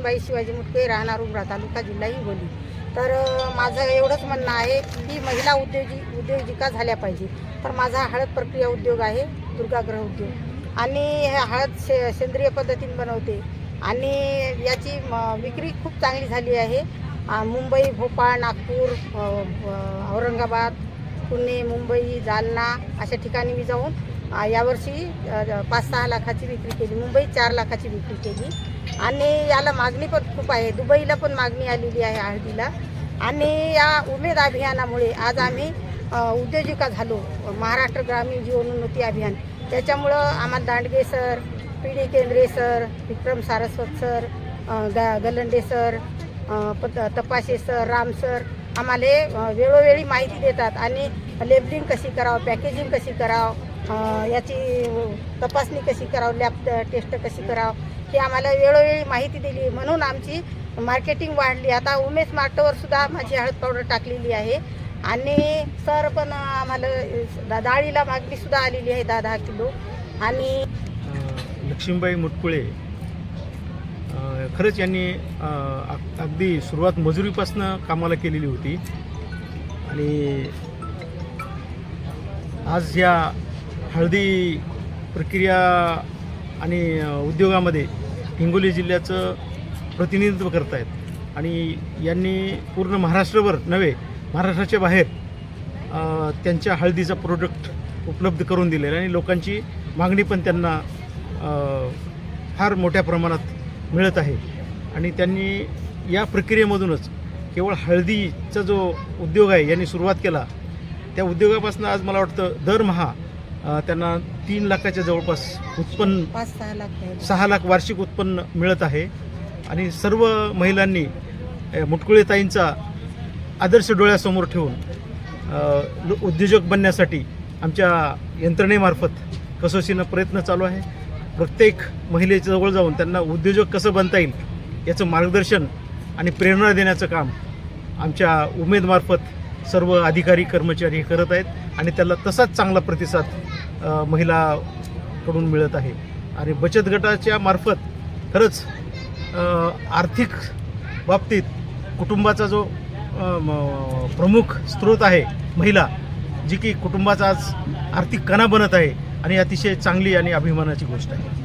लक्ष्मीबाई शिवाजी मुटके राहणार उमरा तालुका जिल्हा हिंगोली. तर माझं एवढंच म्हणणं आहे की महिला उद्योजी उद्योजिका झाल्या पाहिजे. तर माझा हळद प्रक्रिया उद्योग आहे दुर्गाग्रह उद्योग. आणि हे हळद शे सेंद्रिय पद्धतीने बनवते. आणि याची म, विक्री खूप चांगली झाली आहे. मुंबई भोपाळ नागपूर औरंगाबाद पुणे मुंबई जालना अशा ठिकाणी मी जाऊन यावर्षी पाच सहा लाखाची विक्री केली. मुंबईत चार लाखाची विक्री केली. आणि याला मागणी पण खूप आहे. दुबईला पण मागणी आलेली आहे हळदीला. आणि या उमेद अभियानामुळे आज आम्ही उद्योजिका झालो महाराष्ट्र ग्रामीण जीवनोन्नती अभियान. त्याच्यामुळं आम्हाला Dandge sir P D Kendre sir Vikram Saraswat sir ग गलंडे सर अ, तपाशे सर राम सर आम्हाला वेळोवेळी माहिती देतात. आणि लेबलिंग कशी करावं पॅकेजिंग कशी करावं याची तपासणी कशी करावं लॅब टेस्ट कशी करावं ती आम्हाला वेळोवेळी माहिती दिली. म्हणून आमची मार्केटिंग वाढली. आता उमेश मार्टवर सुद्धा माझी हळद पावडर टाकलेली आहे. आणि सर पण आम्हाला डाळीला डाळीला मागणीसुद्धा आलेली आहे दहा दहा किलो. आणि लक्ष्मीबाई मुटकुळे खरंच यांनी अग- अगदी सुरुवात मजुरीपासनं कामाला केलेली होती. आणि आज या हळदी प्रक्रिया आणि उद्योगामध्ये हिंगोली जिल्ह्याचं प्रतिनिधित्व करत आहेत आणि यांनी पूर्ण महाराष्ट्रभर नव्हे महाराष्ट्राच्या बाहेर त्यांच्या हळदीचा प्रोडक्ट उपलब्ध करून दिलेला आहे. आणि लोकांची मागणी पण त्यांना फार मोठ्या प्रमाणात मिळत आहे. आणि त्यांनी या प्रक्रियेमधूनच केवळ हळदीचा जो उद्योग आहे यांनी सुरुवात केला. त्या उद्योगापासून आज मला वाटतं दरमहा त्यांना तीन लाखाच्या जवळपास उत्पन्न पाच सहा लाख. सहा लाख वार्षिक उत्पन्न मिळत आहे आणि सर्व महिलांनी अ, मुटकुळे ताईंचा आदर्श डोळ्यासमोर ठेवून उद्योजक बनण्यासाठी आमच्या यंत्रणेमार्फत कसोशीनं प्रयत्न चालू आहे प्रत्येक महिलेच्या जवळ जाऊन त्यांना उद्योजक कसं बनता येईल याचं मार्गदर्शन आणि प्रेरणा देण्याचं काम आमच्या उमेदमार्फत सर्व अधिकारी कर्मचारी हे करत आहेत आणि त्याला तसाच चांगला प्रतिसाद महिलाकडून मिळत आहे. आणि बचत गटाच्या मार्फत खरंच आर्थिक बाबतीत कुटुंबाचा जो प्रमुख स्रोत आहे महिला जी की कुटुंबाचा आज आर्थिक कणा बनत आहे आणि अतिशय चांगली आणि अभिमानाची गोष्ट आहे.